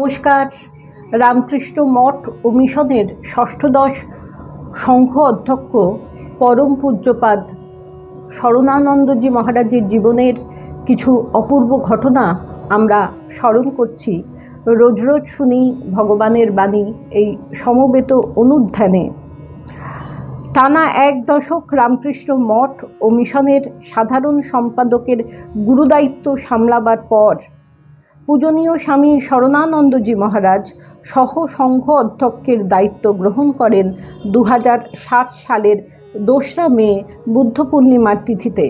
নমস্কার। রামকৃষ্ণ মঠ ও মিশনের ষষ্ঠদশ সংঘ অধ্যক্ষ পরম পূজ্যপাদ শরণানন্দজি মহারাজের জীবনের কিছু অপূর্ব ঘটনা আমরা স্মরণ করছি। রোজ রোজ শুনি ভগবানের বাণী এই সমবেত অনুধ্যানে। টানা এক দশক রামকৃষ্ণ মঠ ও মিশনের সাধারণ সম্পাদকের গুরুদায়িত্ব সামলাবার পর পূজনীয় স্বামী শরণানন্দজি মহারাজ সহ সংঘ অধ্যক্ষের দায়িত্ব গ্রহণ করেন দু সালের দোসরা মে বুদ্ধ পূর্ণিমার তিথিতে।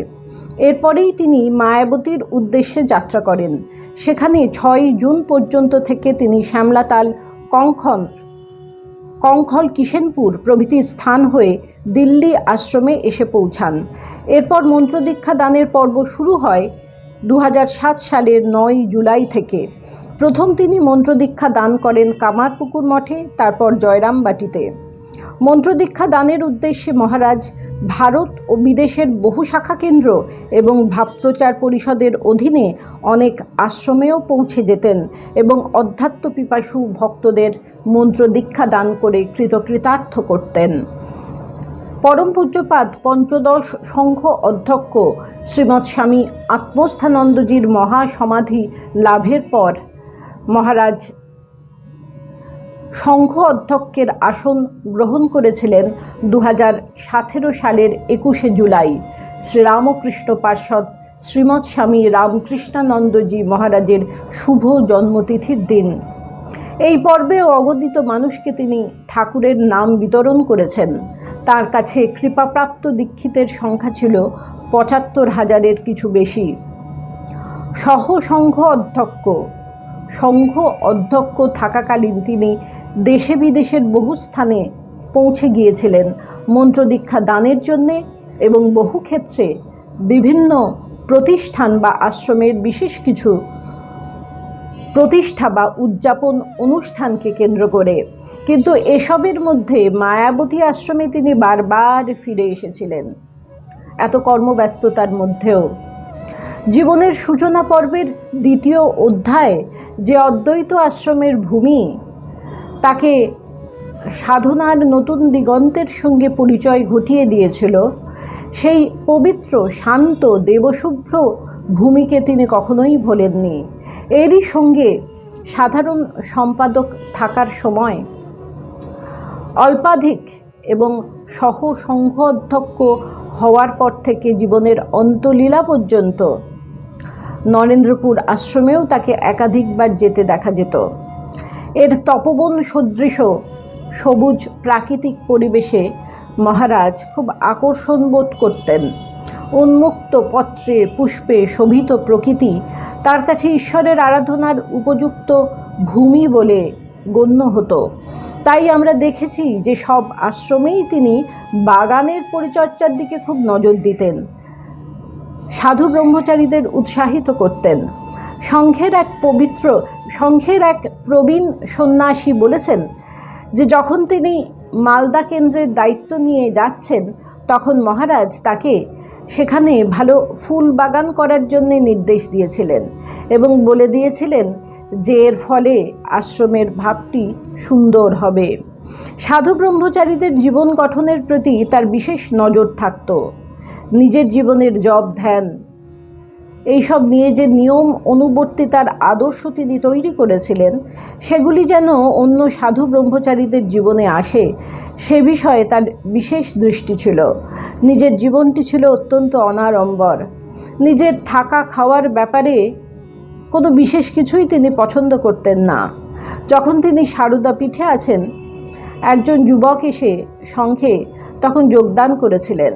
এরপরেই তিনি মায়াবতীর উদ্দেশ্যে যাত্রা করেন। সেখানে ছয় জুন পর্যন্ত থেকে তিনি শ্যামলাতাল কঙ্খন কঙ্খল কিষেনপুর প্রভৃতি স্থান হয়ে দিল্লি আশ্রমে এসে পৌঁছান। এরপর মন্ত্রদীক্ষা দানের পর্ব শুরু হয় দু হাজার সাত সালের নয় জুলাই থেকে। প্রথম তিনি মন্ত্রদীক্ষা দান করেন কামারপুকুর মঠে, তারপর জয়রামবাটিতে। মন্ত্রদীক্ষা দানের উদ্দেশ্যে মহারাজ ভারত ও বিদেশের বহু শাখা কেন্দ্র এবং ভাবপ্রচার পরিষদের অধীনে অনেক আশ্রমেও পৌঁছে যেতেন এবং অধ্যাত্ম পিপাসু ভক্তদের মন্ত্রদীক্ষা দান করে কৃতকৃতার্থ করতেন। পরম পূজ্যপাদ পঞ্চদশ সংঘ অধ্যক্ষ শ্রীমৎ স্বামী আত্মস্থানন্দজির মহাসমাধি লাভের পর মহারাজ সংঘ অধ্যক্ষের আসন গ্রহণ করেছিলেন দু হাজার সতেরো সালের একুশে জুলাই। শ্রীরামকৃষ্ণ পার্ষদ শ্রীমৎ স্বামী রামকৃষ্ণানন্দজি মহারাজের শুভ জন্মতিথির দিন। এই পর্বে অগণিত মানুষকে তিনি ঠাকুরের নাম বিতরণ করেছেন। তার কাছে কৃপাপ্রাপ্ত দীক্ষিতের সংখ্যা ছিল পঁচাত্তর হাজারের কিছু বেশি। সহ সংঘ অধ্যক্ষ সংঘ অধ্যক্ষ থাকাকালীন তিনি দেশে বিদেশের বহু স্থানে পৌঁছে গিয়েছিলেন মন্ত্রদীক্ষা দানের জন্যে এবং বহু ক্ষেত্রে বিভিন্ন প্রতিষ্ঠান বা আশ্রমের বিশেষ কিছু প্রতিষ্ঠা বা উদযাপন অনুষ্ঠানকে কেন্দ্র করে। কিন্তু এসবের মধ্যে মায়াবতী আশ্রমে তিনি বারবার ফিরে এসেছিলেন। এত কর্মব্যস্ততার মধ্যেও। জীবনের সূচনা পর্বের দ্বিতীয় অধ্যায় যে অদ্বৈত আশ্রমের ভূমি, তাকে সাধনার নতুন দিগন্তের সঙ্গে পরিচয় ঘটিয়ে দিয়েছিল। সেই পবিত্র, শান্ত, দেবশুভ্র ভূমিকে তিনি কখনোই ভোলেননি। এরই সঙ্গে সাধারণ সম্পাদক থাকার সময় অল্পাধিক এবং সহ সংঘ অধ্যক্ষ হওয়ার পর থেকে জীবনের অন্তলীলা পর্যন্ত নরেন্দ্রপুর আশ্রমেও তাকে একাধিকবার যেতে দেখা যেত। এর তপবন সদৃশ সবুজ প্রাকৃতিক পরিবেশে মহারাজ খুব আকর্ষণ বোধ করতেন। উন্মুক্ত পত্রে পুষ্পে শোভিত প্রকৃতি তার কাছে ঈশ্বরের আরাধনার উপযুক্ত ভূমি বলে গণ্য হতো। তাই আমরা দেখেছি যে সব আশ্রমেই তিনি বাগানের পরিচর্যার দিকে খুব নজর দিতেন। সাধু ব্রহ্মচারীদের উৎসাহিত করতেন। সংঘের এক পবিত্র, সংঘের এক প্রবীণ সন্ন্যাসী বলেছেন যে যখন তিনি মালদা কেন্দ্রের দায়িত্ব নিয়ে যাচ্ছেন, তখন মহারাজ তাকে সেখানে ভালো ফুল বাগান করার জন্য নির্দেশ দিয়েছিলেন এবং বলে দিয়েছিলেন যে এর ফলে আশ্রমের ভাবটি সুন্দর হবে। সাধু ব্রহ্মচারীদের জীবন গঠনের প্রতি তার বিশেষ নজর থাকত। নিজের জীবনের জব ধ্যান এইসব নিয়ে যে নিয়ম অনুবর্তিতার আদর্শ তিনি তৈরি করেছিলেন, সেগুলি যেন অন্য সাধু ব্রহ্মচারীদের জীবনে আসে, সে বিষয়ে তার বিশেষ দৃষ্টি ছিল। নিজের জীবনটি ছিল অত্যন্ত অনাড়ম্বর। নিজের থাকা খাওয়ার ব্যাপারে কোনো বিশেষ কিছুই তিনি পছন্দ করতেন না। যখন তিনি সারদা পিঠে আছেন একজন যুবক এসে সংঘে তখন যোগদান করেছিলেন।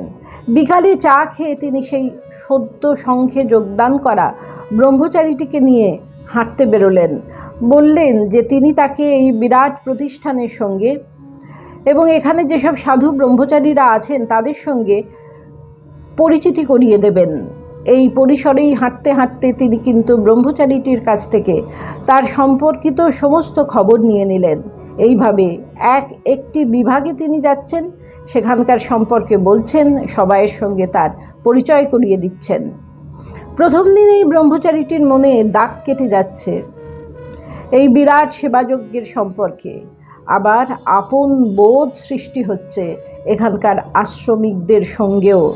বিকালে চা খেয়ে তিনি সেই সদ্য সংঘে যোগদান করা ব্রহ্মচারীটিকে নিয়ে হাঁটতে বেরোলেন। বললেন যে তিনি তাকে এই বিরাট প্রতিষ্ঠানের সঙ্গে এবং এখানে যেসব সাধু ব্রহ্মচারীরা আছেন তাদের সঙ্গে পরিচিতি করিয়ে দেবেন। এই পরিসরেই হাঁটতে হাঁটতে তিনি কিন্তু ব্রহ্মচারীটির কাছ থেকে তার সম্পর্কিত সমস্ত খবর নিয়ে নিলেন। এইভাবে এক একটি বিভাগে তিনি যাচ্ছেন, সেখানকার সম্পর্কে বলছেন, সবাইয়ের সঙ্গে তার পরিচয় করিয়ে দিচ্ছেন। প্রথম দিনেই ব্রহ্মচারীটির মনে দাগ কেটে যাচ্ছে। এই বিরাট সেবাযজ্ঞের সম্পর্কে আবার আপন বোধ সৃষ্টি হচ্ছে এখানকার আশ্রমিকদের সঙ্গেও।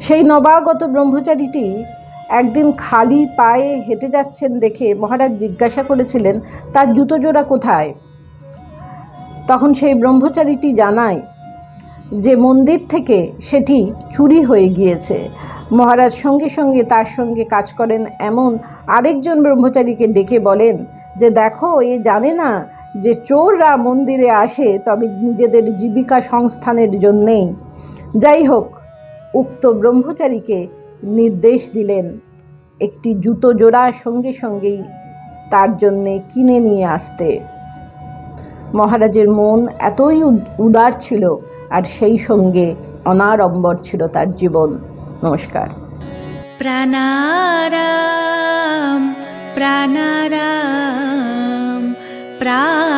সেই নবাগত ব্রহ্মচারীটি একদিন খালি পায়ে হেঁটে যাচ্ছেন দেখে মহারাজ জিজ্ঞাসা করেছিলেন, তার জুতো জোড়া কোথায়? তখন সেই ব্রহ্মচারীটি জানায় যে মন্দির থেকে সেটি চুরি হয়ে গিয়েছে। মহারাজ সঙ্গে সঙ্গে তার সঙ্গে কাজ করেন এমন আরেকজন ব্রহ্মচারীকে ডেকে বলেন যে, দেখো, এ জানে না যে চোররা মন্দিরে আসে তবে নিজেদের জীবিকা সংস্থানের জন্যেই। যাই হোক, উক্ত ব্রহ্মচারীকে নির্দেশ দিলেন একটি জুতো জোড়া সঙ্গে সঙ্গেই তার জন্যে কিনে নিয়ে আসতে। মহারাজের মন এতই উদার ছিল আর সেই সঙ্গে অনাড়ম্বর ছিল তার জীবন। নমস্কার। প্রাণারাম প্রাণারাম প্রা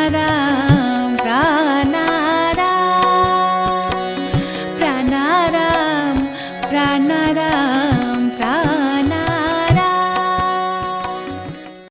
तारा